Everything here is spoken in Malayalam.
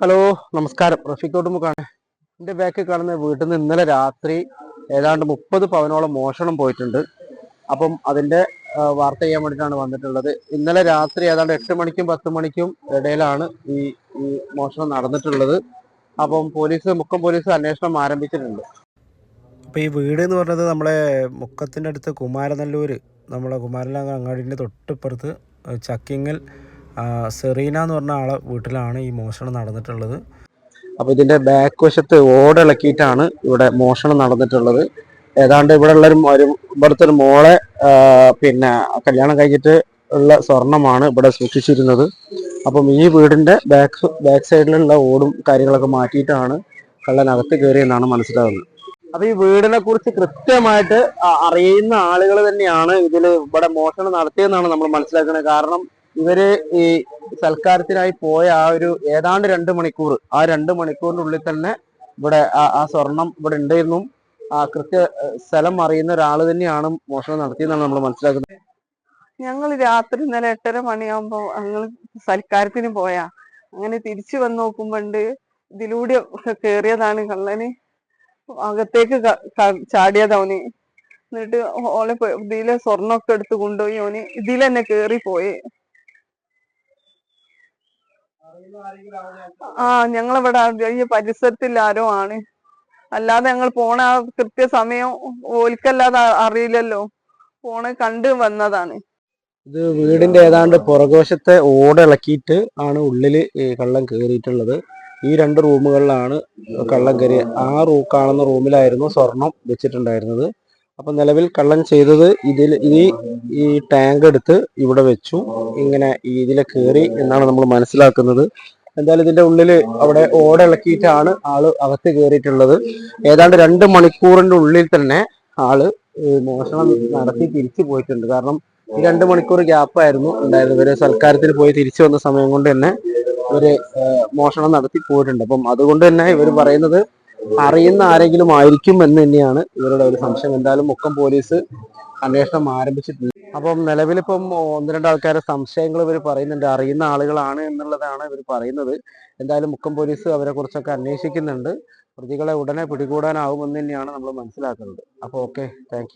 ഹലോ നമസ്കാരം. റഫീഖ് ഓട്ടുമുക്കാണ് എന്റെ ബാക്കിൽ കാണുന്ന വീട്ടിൽ നിന്ന് ഇന്നലെ രാത്രി ഏതാണ്ട് മുപ്പത് പവനോളം മോഷണം പോയിട്ടുണ്ട്. അപ്പം അതിന്റെ വാർത്ത ചെയ്യാൻ വേണ്ടിയിട്ടാണ് വന്നിട്ടുള്ളത്. ഇന്നലെ രാത്രി ഏതാണ്ട് എട്ട് മണിക്കും പത്ത് മണിക്കും ഇടയിലാണ് ഈ ഈ മോഷണം നടന്നിട്ടുള്ളത്. അപ്പം പോലീസ് മുക്കം പോലീസ് അന്വേഷണം ആരംഭിച്ചിട്ടുണ്ട്. അപ്പോൾ ഈ വീട് എന്ന് പറഞ്ഞത് നമ്മളെ മുക്കത്തിന്റെ അടുത്ത് കുമാരനല്ലൂർ നമ്മളെ കുമാരനാ അങ്ങാടിന്റെ തൊട്ടിപ്പുറത്ത് ചക്കിങ്ങൽ സെറീന എന്ന് പറഞ്ഞ ആളെ വീട്ടിലാണ് ഈ മോഷണം നടന്നിട്ടുള്ളത്. അപ്പോൾ ഇതിന്റെ ബാക്ക് വശത്ത് ഓടിളക്കിയിട്ടാണ് ഇവിടെ മോഷണം നടന്നിട്ടുള്ളത്. ഏതാണ്ട് ഇവിടെ ഉള്ള ഒരു ഇവിടുത്തെ ഒരു മോളെ പിന്നെ കല്യാണം കഴിഞ്ഞിട്ട് ഉള്ള സ്വർണമാണ് ഇവിടെ സൂക്ഷിച്ചിരുന്നത്. അപ്പം ഈ വീടിന്റെ ബാക്ക് ബാക്ക് സൈഡിലുള്ള ഓടും കാര്യങ്ങളൊക്കെ മാറ്റിയിട്ടാണ് കള്ളനകത്ത് കയറിയെന്നാണ് മനസ്സിലാകുന്നത് അപ്പോൾ ഈ വീടിനെ കുറിച്ച് കൃത്യമായിട്ട് അറിയുന്ന ആളുകൾ തന്നെയാണ് ഇതിൽ ഇവിടെ മോഷണം നടത്തിയെന്നാണ് നമ്മൾ മനസ്സിലാക്കുന്നത്. കാരണം ഇവർ ഈ സൽക്കാരത്തിനായി പോയ ആ ഒരു ഏതാണ്ട് രണ്ട് മണിക്കൂർ ആ രണ്ട് മണിക്കൂറിനുള്ളിൽ തന്നെ ഇവിടെ ആ- സ്വർണം ഇവിടെ ഉണ്ടായിരുന്നു. ആ കൃത്യ സ്ഥലം അറിയുന്ന ഒരാൾ തന്നെയാണ് മോഷണം നടത്തിയെന്നാണ് നമ്മൾ മനസ്സിലാക്കുന്നത്. ഞങ്ങൾ രാത്രി ഇന്നലെ എട്ടര മണിയാകുമ്പോ ഞങ്ങൾ സൽക്കാരത്തിന് പോയാ. അങ്ങനെ തിരിച്ചു വന്ന് നോക്കുമ്പോണ്ട് ഇതിലൂടെ കേറിയതാണ് കള്ളന്. അകത്തേക്ക് ക- ക- ചാടിയതാ ഓന്. എന്നിട്ട് ഓളെ ഇതിലെ സ്വർണമൊക്കെ എടുത്ത് കൊണ്ടുപോയി ഓന് ഇതിൽ തന്നെ കേറി പോയി. ആ ഞങ്ങളിവിടെ ഈ പരിസരത്തിൽ ആരോ ആണ്. അല്ലാതെ ഞങ്ങൾ പോണ ആ കൃത്യസമയം ഓൽക്കല്ലാതെ അറിയില്ലല്ലോ. പോണ കണ്ട് വന്നതാണ്. ഇത് വീടിന്റെ ഏതാണ്ട് പുറകോശത്തെ ഓടിളക്കിയിട്ട് ആണ് ഉള്ളിൽ കള്ളം കയറിയിട്ടുള്ളത് ഈ രണ്ട് റൂമുകളിലാണ് കള്ളം കയറി ആ റൂ കാണുന്ന റൂമിലായിരുന്നു സ്വർണം വെച്ചിട്ടുണ്ടായിരുന്നത്. അപ്പൊ നിലവിൽ കള്ളൻ ചെയ്തത് ഇതിൽ ഈ ഈ ടാങ്ക് എടുത്ത് ഇവിടെ വെച്ചു. ഇങ്ങനെ ഇതിലെ കയറി എന്നാണ് നമ്മൾ മനസ്സിലാക്കുന്നത്. എന്തായാലും ഇതിന്റെ ഉള്ളിൽ അവിടെ ഓടിളക്കിയിട്ടാണ് ആൾ അകത്ത് കയറിയിട്ടുള്ളത് ഏതാണ്ട് രണ്ട് മണിക്കൂറിന്റെ ഉള്ളിൽ തന്നെ ആൾ മോഷണം നടത്തി തിരിച്ചു പോയിട്ടുണ്ട്. കാരണം ഈ രണ്ട് മണിക്കൂർ ഗ്യാപ്പ് ആയിരുന്നു ഉണ്ടായിരുന്നത്. ഇവർ സൽക്കാരത്തിന് പോയി തിരിച്ചു വന്ന സമയം കൊണ്ട് തന്നെ ഇവർ മോഷണം നടത്തി പോയിട്ടുണ്ട്. അപ്പം അതുകൊണ്ട് തന്നെ ഇവർ പറയുന്നത് അറിയുന്ന ആരെങ്കിലും ആയിരിക്കും എന്ന് തന്നെയാണ് ഇവരുടെ ഒരു സംശയം. എന്തായാലും മുക്കം പോലീസ് അന്വേഷണം ആരംഭിച്ചിട്ടുണ്ട്. അപ്പം നിലവിലിപ്പം ഒന്ന് രണ്ട് ആൾക്കാരെ സംശയങ്ങൾ ഇവർ പറയുന്നുണ്ട്. അറിയുന്ന ആളുകളാണ് എന്നുള്ളതാണ് ഇവർ പറയുന്നത്. എന്തായാലും മുക്കം പോലീസ് അവരെ കുറിച്ചൊക്കെ അന്വേഷിക്കുന്നുണ്ട്. പ്രതികളെ ഉടനെ പിടികൂടാനാവുമെന്ന് തന്നെയാണ് നമ്മൾ മനസ്സിലാക്കുന്നത്. അപ്പോൾ ഓക്കെ താങ്ക്